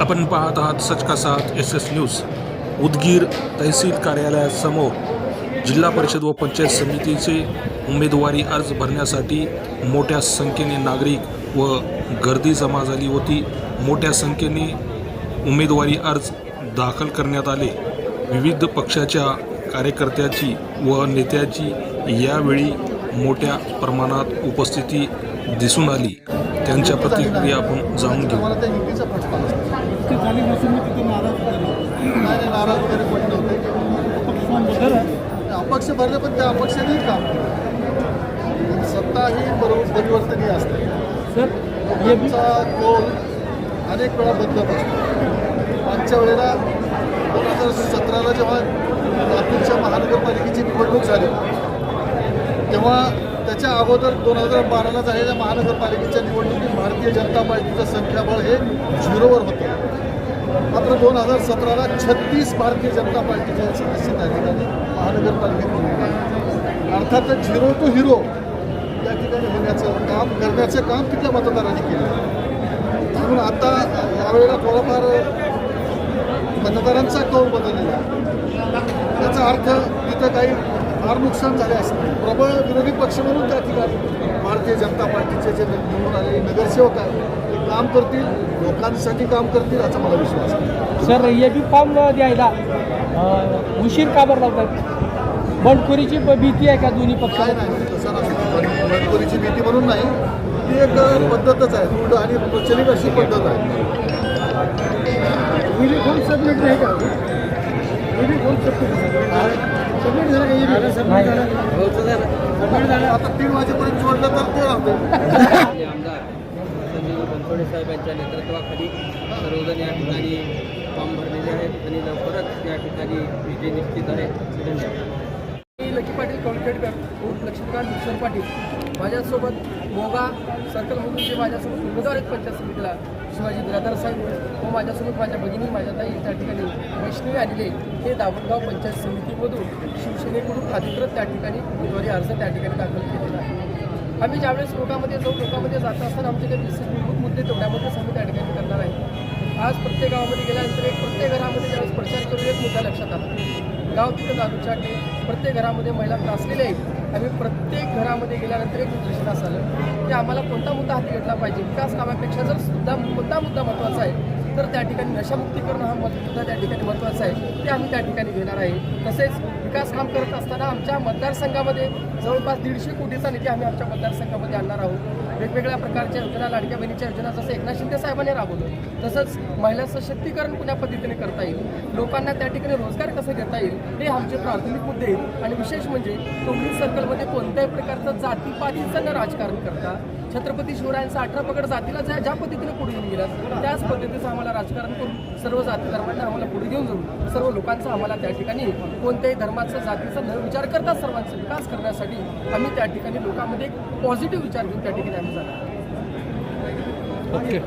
आपण पाहत आहात सच का साथ एस एस न्यूज उदगीर तहसील कार्यालयासमोर जिल्हा परिषद व पंचायत समितीचे उमेदवारी अर्ज भरण्यासाठी मोठ्या संख्येने नागरिक व गर्दी जमा झाली होती. मोठ्या संख्येने उमेदवारी अर्ज दाखल करण्यात आले. विविध पक्षाच्या कार्यकर्त्याची व नेत्याची यावेळी मोठ्या प्रमाणात उपस्थिती दिसून आली. त्यांच्या प्रतिक्रिया आपण जाणून घेऊ. ते झाली नसून मी तिथे नाराज झालो नाराज वगैरे कोणी नव्हते. अपक्ष भरला ते अपक्ष भरले पण त्या अपक्षाने काम. सत्ता ही बरोबर परिवर्तनीय असते. सर ये भी लोकांचा कौल अनेक वेळा बदलत असतो मागच्या वेळेला दोन हजार सतराला जेव्हा लातूरच्या महानगरपालिकेची निवडणूक झाली तेव्हा त्याच्या अगोदर दोन हजार बाराला झालेल्या महानगरपालिकेच्या निवडणुकीत भारतीय जनता पार्टीचं संख्याबळ हे झिरोवर होतं. दोन हजार सतराला छत्तीस भारतीय जनता पार्टीचे सदस्य त्या ठिकाणी महानगरपालिकेत अर्थातच झिरो टू हिरो त्या ठिकाणी होण्याचं काम करण्याचं काम तिथल्या मतदारांनी केलं म्हणून आता यावेळेला थोडाफार मतदारांचा कौल बदललेला त्याचा अर्थ तिथं काही फार नुकसान झाले असते. प्रबळ विरोधी पक्ष म्हणून त्या ठिकाणी भारतीय जनता पार्टीचे जे निवडून आलेले नगरसेवक आहेत काम करतील लोकांसाठी काम करतील याचा मला विश्वास आहे. सर ये भी फॉर्म द्यायला उशीर का बरं लावतात बंडखोरीची ब- भीती आहे का दोन्ही काय पक्षाला नाही तसं नसतं मनकोरीची भीती म्हणून नाही. ती एक पद्धतच आहे. रूढ आणि प्रचलित अशी पद्धत आहे. युनिफॉर्म सबमिट नाही का? युनिफॉर्म सबमिट झालं का आता तीन वाजेपर्यंत जोडलं तर ते राहतं आपले साहेबांच्या नेतृत्वाखाली सर्वजण या ठिकाणी फॉर्म भरलेले आहेत आणि लवकरच या ठिकाणी विजय निश्चित आहे. धन्यवाद. मी लकी पाटील कॉन्क्रीट बँक लक्ष्मीकांत भूषण पाटील. माझ्यासोबत मोगा सर्कलमधून जे माझ्यासोबत उमेदवार आहेत पंचायत समितीला शिवाजी बिरादार साहेब व माझ्यासोबत माझ्या भगिनी माझ्या ताई त्या ठिकाणी वैष्णवी आलेले हे दावणगाव पंचायत समितीमधून शिवसेनेकडून अधिकृत त्या ठिकाणी उमेदवारी अर्ज त्या ठिकाणी दाखल केलेला आहे. आम्ही ज्यावेळेस लोकांमध्ये जाऊ लोकांमध्ये जात असताना आमचे काही विशेष मूलभूत मुद्दे तेवढ्यामध्ये आम्ही त्या करणार आहे. आज प्रत्येक गावामध्ये गेल्यानंतर एक प्रत्येक घरामध्ये ज्यावेळेस विचार करू एक मुद्दा लक्षात आला. गाव तिथं दारूच्या अड्डे प्रत्येक घरामध्ये महिला त्रासलेल्या आहेत. आम्ही प्रत्येक घरामध्ये गेल्यानंतर एक निदर्शनास आलं की आम्हाला कोणता मुद्दा हाती घेतला पाहिजे? विकास कामापेक्षा जर सुद्धा कोणता मुद्दा महत्त्वाचा आहे तर त्या ठिकाणी नशामुक्तीकरण हा मुद्दा त्या ठिकाणी महत्त्वाचा आहे. ते आम्ही त्या ठिकाणी घेणार आहे. तसेच विकास काम करत असताना आमच्या मतदारसंघामध्ये जवळपास दीडशे कोटीचा निधी आम्ही आमच्या मतदारसंघामध्ये आणणार आहोत. वेगवेगळ्या प्रकारच्या योजना लाडक्या बहिणीच्या योजना जसं एकनाथ शिंदे साहेबांनी राबवलं तसंच महिला सशक्तीकरण कुण्या पद्धतीने करता येईल? लोकांना त्या ठिकाणी रोजगार कसं घेता येईल? हे आमचे प्राथमिक मुद्दे आहेत. आणि विशेष म्हणजे तुम्ही सर्कलमध्ये कोणत्याही प्रकारचं जातीपातीचं न राजकारण करता छत्रपती शिवरायांचा अठरा पकड जातीला ज्या ज्या पद्धतीने पुढे घेऊन गेला त्याच पद्धतीचं आम्हाला राजकारण करून सर्व जाती धर्मांना आम्हाला पुढे घेऊन जाऊ सर्व लोकांचा आम्हाला त्या ठिकाणी कोणत्याही धर्माचा जातीचा न विचार करता सर्वांचा विकास करण्यासाठी आम्ही त्या ठिकाणी लोकांमध्ये एक पॉझिटिव्ह विचार घेऊन त्या ठिकाणी आम्ही जाणार ओके.